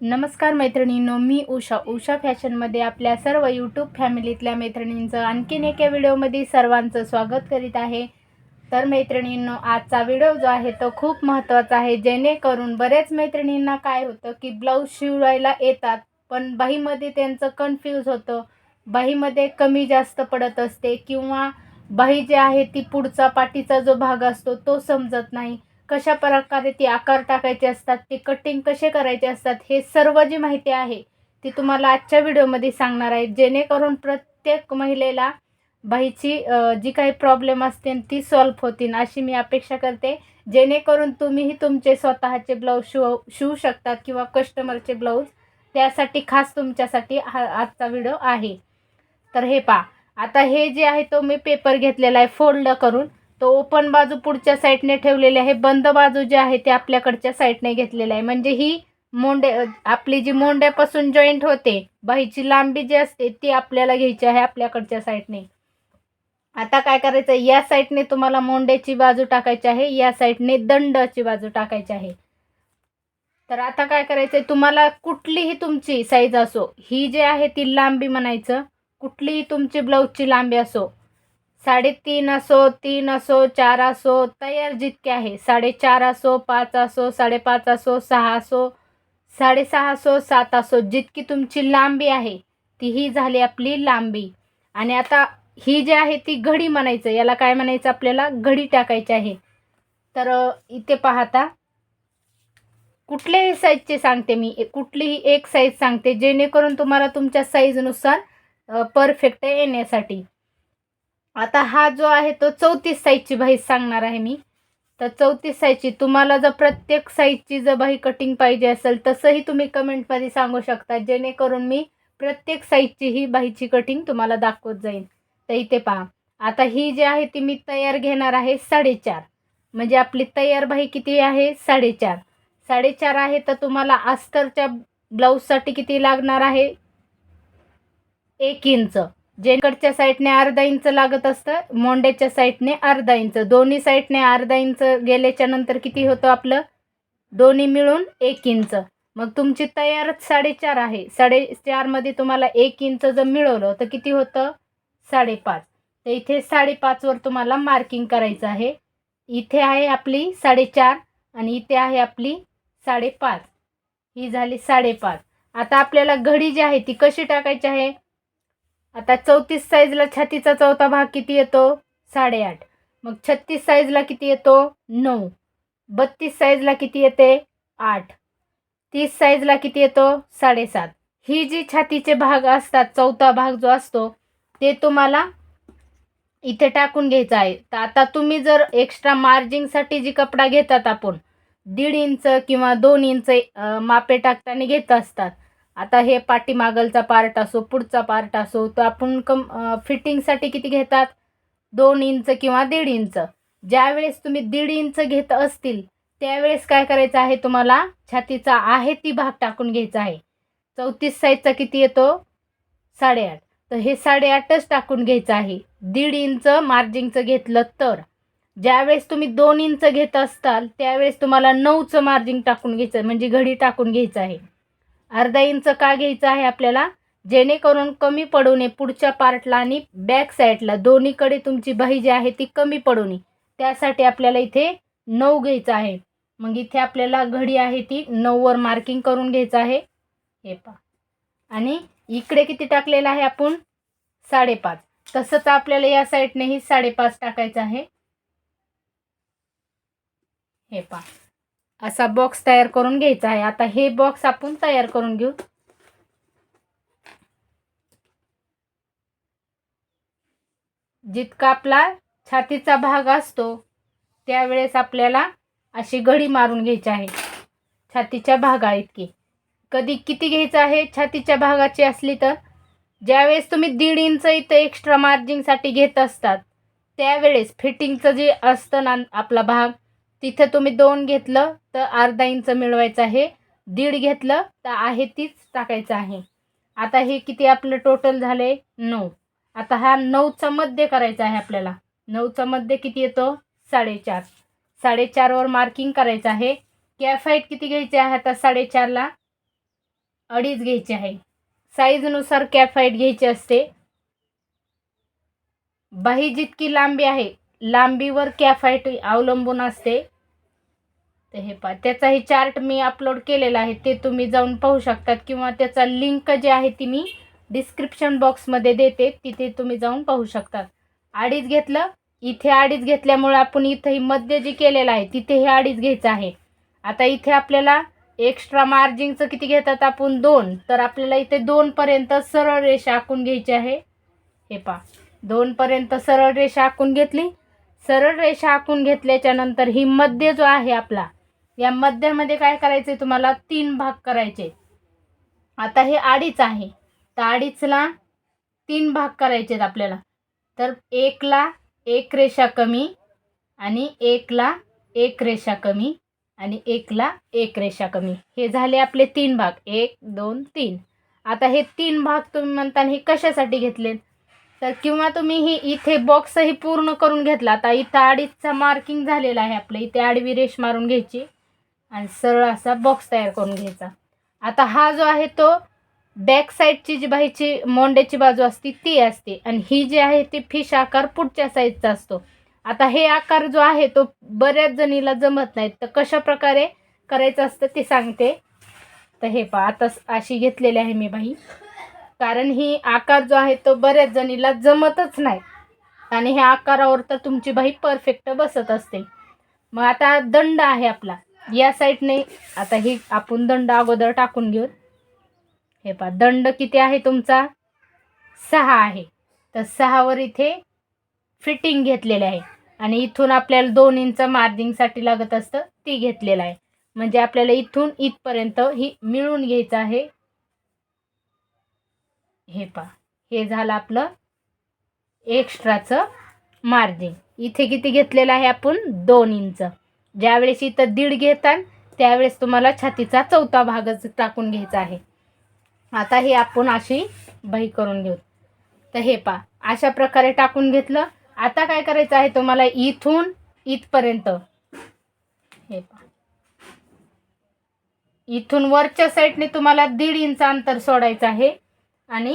नमस्कार मैत्रिणींनो मी उषा. उषा फॅशनमध्ये आपल्या सर्व यूट्यूब फॅमिलीतल्या मैत्रिणींचं आणखीन एका व्हिडिओमध्ये सर्वांचं स्वागत करीत आहे. तर मैत्रिणींनो आजचा व्हिडिओ जो आहे तो खूप महत्त्वाचा आहे. जेणेकरून बऱ्याच मैत्रिणींना काय होतं की ब्लाऊज शिवायला येतात पण बाहीमध्ये त्यांचं कन्फ्यूज होतं. बाहीमध्ये कमी जास्त पडत असते किंवा बाही जी आहे ती पुढचा पाठीचा जो भाग असतो तो समजत नाही. कशा प्रकारे ती आकार टाकायचे असतात ते कटिंग कसे करायचे असतात हे सर्व जी माहिती आहे ती तुम्हाला आजच्या व्हिडिओमध्ये सांगणार आहे. जेणेकरून प्रत्येक महिलेला बाईची जी काही प्रॉब्लेम असतील ती सॉल्व्ह होतील अशी मी अपेक्षा करते. जेणेकरून तुम्हीही तुमचे स्वतःचे ब्लाऊज शिव शिवू शकतात किंवा कस्टमरचे ब्लाऊज त्यासाठी खास तुमच्यासाठी हा आजचा व्हिडिओ आहे. तर हे पा आता हे जे आहे तो मी पेपर घेतलेला आहे फोल्ड करून. तो ओपन बाजू पुढच्या साईडने ठेवलेली आहे. बंद बाजू जी आहे ते आपल्याकडच्या साईडने घेतलेली आहे. म्हणजे ही मोंडे आपली जी मोंड्यापासून जॉईंट होते बाहीची लांबी जी असते ती आपल्याला घ्यायची आहे आपल्याकडच्या साईडने आता काय करायचं? या साईडने तुम्हाला मोंड्याची बाजू टाकायची आहे. या साईडने दंडाची बाजू टाकायची आहे. तर आता काय करायचं आहे तुम्हाला कुठलीही तुमची साईज असो ही जी आहे ती लांबी म्हणायचं. कुठलीही तुमची ब्लाऊजची लांबी असो साडेतीन असो तीन असो चार असो तयार जितके आहे. साडेचार असो पाच असो साडेपाच असो सहा असो साडेसहा असो सात असो जितकी तुमची लांबी आहे ती ही झाली आपली लांबी. आणि आता ही जी आहे ती घडी म्हणायचं याला काय म्हणायचं आपल्याला? घडी टाकायची आहे. तर इथे पाहता. कुठल्याही साईजचे सांगते मी कुठलीही एक साईज सांगते जेणेकरून तुम्हाला तुमच्या साईजनुसार परफेक्ट येण्यासाठी. आता हा जो आहे तो चौतीस साईजची बाही सांगणार आहे मी. तर चौतीस साईजची तुम्हाला जर प्रत्येक साईजची जर बाही कटिंग पाहिजे असेल तसंही तुम्ही कमेंटमध्ये सांगू शकता जेणेकरून मी प्रत्येक साईजची ही बाहीची कटिंग तुम्हाला दाखवत जाईन. तर इथे पहा. आता ही जी आहे ती मी तयार घेणार आहे साडेचार. म्हणजे आपली तयार बाही किती आहे? साडेचार. साडेचार आहे तर तुम्हाला अस्तरच्या ब्लाऊजसाठी किती लागणार आहे? एक इंच. जेकडच्या साईडने अर्धा इंच लागत असतं मोंड्याच्या साईडने अर्धा इंच. दोन्ही साईडने अर्धा इंच गेल्याच्यानंतर किती होतं आपलं? दोन्ही मिळून एक इंच. मग तुमची तयारच साडेचार आहे. साडेचारमध्ये तुम्हाला एक इंच जर मिळवलं तर किती होतं? साडेपाच. तर इथे साडेपाचवर तुम्हाला मार्किंग करायचं आहे. इथे आहे आपली साडेचार आणि इथे आहे आपली साडेपाच. ही झाली साडेपाच. आता आपल्याला घडी जी आहे ती कशी टाकायची आहे? आता चौतीस साईजला छातीचा चौथा भाग किती येतो? साडेआठ. मग छत्तीस साईजला किती येतो? नऊ. बत्तीस साईजला किती येते? आठ. तीस साईजला किती येतो? साडेसात. ही जी छातीचे भाग असतात चौथा भाग जो असतो ते तुम्हाला इथे टाकून घ्यायचं आहे. तर आता तुम्ही जर एक्स्ट्रा मार्जिंगसाठी जी कपडा घेतात आपण दीड इंच किंवा दोन इंच मापे टाकताना घेत असतात आता हे पाठीमागलचा पार्ट असो पुढचा पार्ट असो तर आपण कम फिटिंगसाठी किती घेतात? दोन इंच किंवा दीड इंच. ज्यावेळेस तुम्ही दीड इंच घेत असतील त्यावेळेस काय करायचं आहे तुम्हाला? छातीचा आहे ती भाग टाकून घ्यायचा आहे. चौतीस साईजचा किती येतो? साडेआठ. तर हे साडेआठच टाकून घ्यायचं आहे. दीड इंच मार्जिंगचं घेतलं तर. ज्यावेळेस तुम्ही दोन इंच घेत असताल त्यावेळेस तुम्हाला नऊचं मार्जिंग टाकून घ्यायचं म्हणजे घडी टाकून घ्यायचं आहे. अर्धा इंच का घ्यायचं आहे आपल्याला? जेणेकरून कमी पडू नये पुढच्या पार्टला आणि बॅक साईडला दोन्हीकडे तुमची बाही जी आहे ती कमी पडू नये त्यासाठी आपल्याला इथे नऊ घ्यायचं आहे. मग इथे आपल्याला घडी आहे ती नऊवर मार्किंग करून घ्यायचं आहे. हे पा आणि इकडे किती टाकलेलं आहे आपण? साडेपाच. तसंच आपल्याला या साईडनेही साडेपाच टाकायचं आहे. हे पा असा बॉक्स तयार करून घ्यायचा आहे. आता हे बॉक्स आपण तयार करून घेऊ. जितका आपला छातीचा भाग असतो त्यावेळेस आपल्याला अशी घडी मारून घ्यायची आहे. छातीच्या भागा इतकी. कधी किती घ्यायचं आहे? छातीच्या भागाची असली तर ज्यावेळेस तुम्ही दीड इंच इथं एक्स्ट्रा मार्जिंगसाठी घेत असतात त्यावेळेस फिटिंगचं जे असतं ना आपला भाग तिथं तुम्ही दोन घेतलं तर अर्धा इंच मिळवायचं आहे. दीड घेतलं तर आहे तीच टाकायचं आहे. आता हे किती आपलं टोटल झाले? नऊ. आता हा नऊचा मध्य करायचा आहे आपल्याला. नऊचा मध्य किती येतो? साडेचार. साडेचारवर मार्किंग करायचं आहे. कॅफाईट किती घ्यायचे आहे? आता साडेचारला अडीच घ्यायची आहे. साईजनुसार कॅफाईट घ्यायची असते. बाही जितकी लांबी आहे लांबीवर कॅफाईट अवलंबून असते. तर हे पहा त्याचाही चार्ट मी अपलोड केलेला आहे ते तुम्ही जाऊन पाहू शकतात किंवा त्याचा लिंक जे आहे ती मी डिस्क्रिप्शन बॉक्समध्ये देते तिथे तुम्ही जाऊन पाहू शकतात. अडीच घेतलं इथे अडीच घेतल्यामुळे आपण इथंही मध्य जे केलेलं आहे तिथे हे अडीच घ्यायचं आहे. आता इथे आपल्याला एक्स्ट्रा मार्जिनचं किती घेतात आपण? दोन. तर आपल्याला इथे दोनपर्यंत सरळ रेषा आखून घ्यायची आहे. हे पहा दोनपर्यंत सरळ रेषा आखून घेतली सरळ रेषा आखून घेतल्याच्या नंतर ही मध्य जो आहे आपला या मध्यामध्ये काय करायचे तुम्हाला? तीन भाग करायचे. आता हे अडीच आहे. तर अडीचला तीन भाग करायचे आहेत आपल्याला. तर एकला एक रेषा कमी आणि एकला एक रेषा कमी आणि एकला एक रेषा कमी. हे झाले आपले तीन भाग. एक दोन तीन. आता हे तीन भाग तुम्ही म्हणता हे कशासाठी घेतले तर किंवा तुम्ही ही इथे बॉक्सही पूर्ण करून घेतला आता इथं अडीचचा मार्किंग झालेला आहे आपलं. इथे आडवी रेष मारून घ्यायची आणि सरळ असा बॉक्स तयार करून घ्यायचा. आता हा जो आहे तो बॅक साईडची जी बाईची मोंड्याची बाजू असते ती असते. आणि ही जी आहे ती फिश आकार पुढच्या साईडचा असतो. आता हे आकार जो आहे तो बऱ्याच जणीला जमत नाहीत. तर कशा प्रकारे करायचं असतं ते सांगते. तर हे पहा आता अशी घेतलेली आहे मी बाई. कारण ही आकार जो आहे तो बऱ्याच जणीला जमतच नाही. आणि ह्या आकारावर तर तुमची बाई परफेक्ट बसत असते. मग आता दंड आहे आपला. या साईडने आता ही आपण दंड अगोदर टाकून घेऊ. हे पहा दंड किती आहे तुमचा? सहा आहे. तर सहावर इथे फिटिंग घेतलेले आहे. आणि इथून आपल्याला दोन इंच मार्जिंगसाठी लागत असतं ती घेतलेलं आहे. म्हणजे आपल्याला इथून इथपर्यंत ही मिळून घ्यायचं आहे. हे पहा. हे झालं आपलं एक्स्ट्राचं मार्जिन इथे किती घेतलेलं आहे आपण? दोन इंच ज्यावेळेस इथं दीड घेतात त्यावेळेस तुम्हाला छातीचा चौथा भागच टाकून घ्यायचा आहे. आता हे आपण अशी बही करून घेऊ. तर हे पा अशा प्रकारे टाकून घेतलं. आता काय करायचं आहे तुम्हाला? इथून इथपर्यंत. हे पा इथून वरच्या साईडने तुम्हाला दीड इंच अंतर सोडायचं आहे. आणि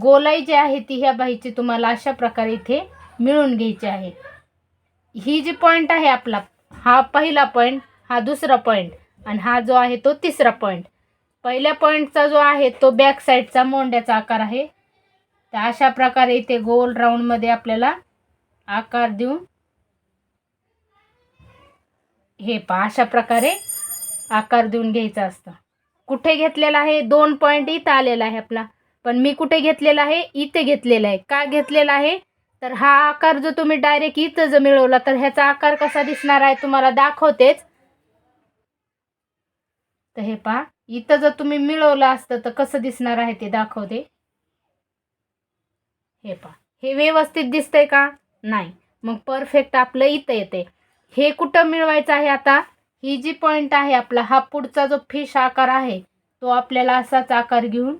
गोलाई जी आहे ती ह्या बाईची तुम्हाला अशा प्रकारे इथे मिळून घ्यायची आहे. ही जी पॉईंट आहे आपला हा पहिला पॉईंट हा दुसरा पॉईंट आणि हा जो आहे तो तिसरा पॉईंट पहिल्या पॉईंटचा जो आहे तो बॅक साईडचा मोंड्याचा आकार आहे. तर अशा प्रकारे इथे गोल राऊंडमध्ये आपल्याला आकार देऊन हे पहा अशा प्रकारे आकार देऊन घ्यायचा असतं. कुठे घेतलेला आहे? दोन पॉईंट इथं आलेला आहे आपला. पण मी कुठे घेतलेला आहे? इथे घेतलेला आहे. का घेतलेला आहे? तर हा आकार जो तुम्ही डायरेक्ट इथं जर मिळवला तर ह्याचा आकार कसा दिसणार आहे तुम्हाला दाखवतेच. तर हे पहा इथं जर तुम्ही मिळवलं असतं तर कसं दिसणार आहे ते दाखवते. हे पहा हे व्यवस्थित दिसतंय का? नाही. मग परफेक्ट आपलं इथं येते. हे कुठं मिळवायचं आहे आता? ही जी पॉईंट आहे आपला हा पुढचा जो फिश आकार आहे तो आपल्याला असाच आकार घेऊन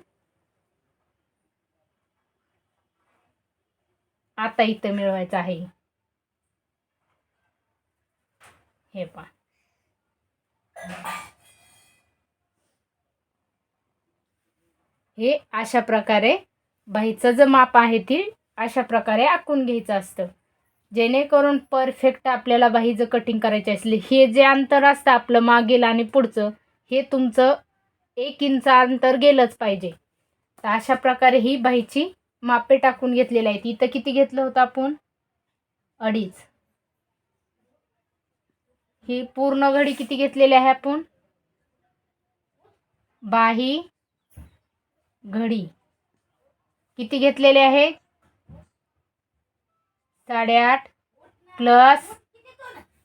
आता इथं मिळवायचं आहे. हे पहा. हे अशा प्रकारे बाईचं जे माप आहे ती अशा प्रकारे आखून घ्यायचं असतं. जेणेकरून परफेक्ट आपल्याला बाईचं कटिंग करायची असले हे जे अंतर असतं आपलं मागील आणि पुढचं हे तुमचं एक इंच अंतर गेलंच पाहिजे. तर अशा प्रकारे ही बाईची मापे टाकून घेतलेले आहेत. इथं किती घेतलं होतं आपण? अडीच. ही पूर्ण घडी किती घेतलेली आहे आपण? बाही घडी. किती घेतलेले आहे? साडेआठ प्लस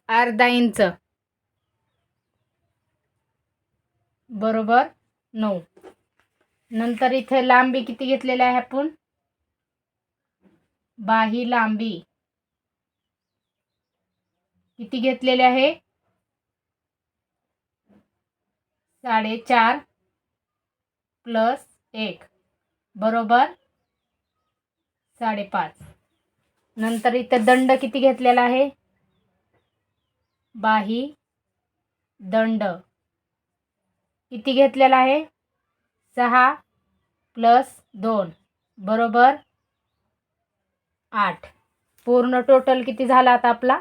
अर्धा इंच. बरोबर नऊ. नंतर इथे लांबी किती घेतलेली आहे आपण? बाही लांबी. किती घेतलेले आहे? साडेचार प्लस एक. बरोबर? साडेपाच. नंतर इथं दंड किती घेतलेला आहे? बाही दंड. किती घेतलेला आहे? सहा प्लस दोन. बरोबर? आठ. पूर्ण टोटल किती झाला आता आपला?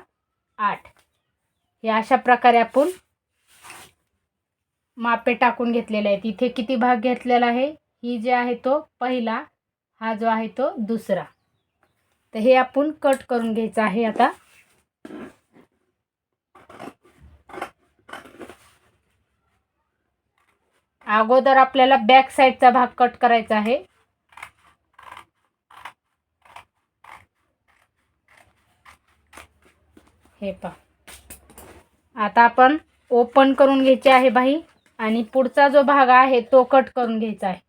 आठ. हे अशा प्रकारे आपण मापे टाकून घेतलेले आहेत. इथे किती भाग घेतलेला आहे? ही जे आहे तो पहिला हा जो आहे तो दुसरा. तर हे आपण कट करून घ्यायचं आहे आता. अगोदर आपल्याला बॅक साईडचा भाग कट करायचा आहे. हे पहा. आता आपण ओपन करून घ्यायचे आहे बाई. आणि पुढचा जो भाग आहे तो कट करून घ्यायचा आहे.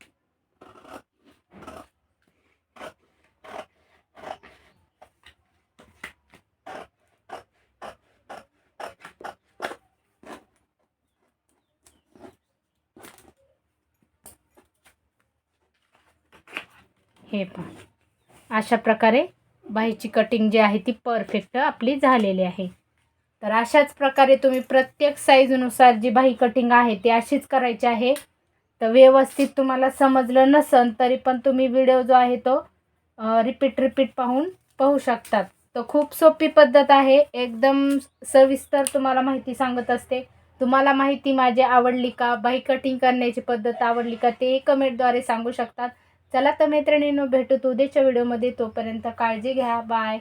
हे पहा. अशा प्रकारे बाहीची कटिंग जी आहे ती परफेक्ट आपली झालेली आहे. तर अशाच प्रकारे तुम्ही प्रत्येक साईजनुसार जी बाही कटिंग आहे ती अशीच करायची आहे. तर व्यवस्थित तुम्हाला समजलं नसन तरी पण तुम्ही व्हिडिओ जो आहे तो रिपीट रिपीट पाहून पाहू शकतात. तर खूप सोपी पद्धत आहे. एकदम सविस्तर तुम्हाला माहिती सांगत असते. तुम्हाला माहिती माझी आवडली का? बाही कटिंग करण्याची पद्धत आवडली का? तेही कमेंटद्वारे सांगू शकतात. चला तर मैत्रिणींनो भेटू उद्याच्या व्हिडिओमध्ये तोपर्यंत काळजी घ्या. बाय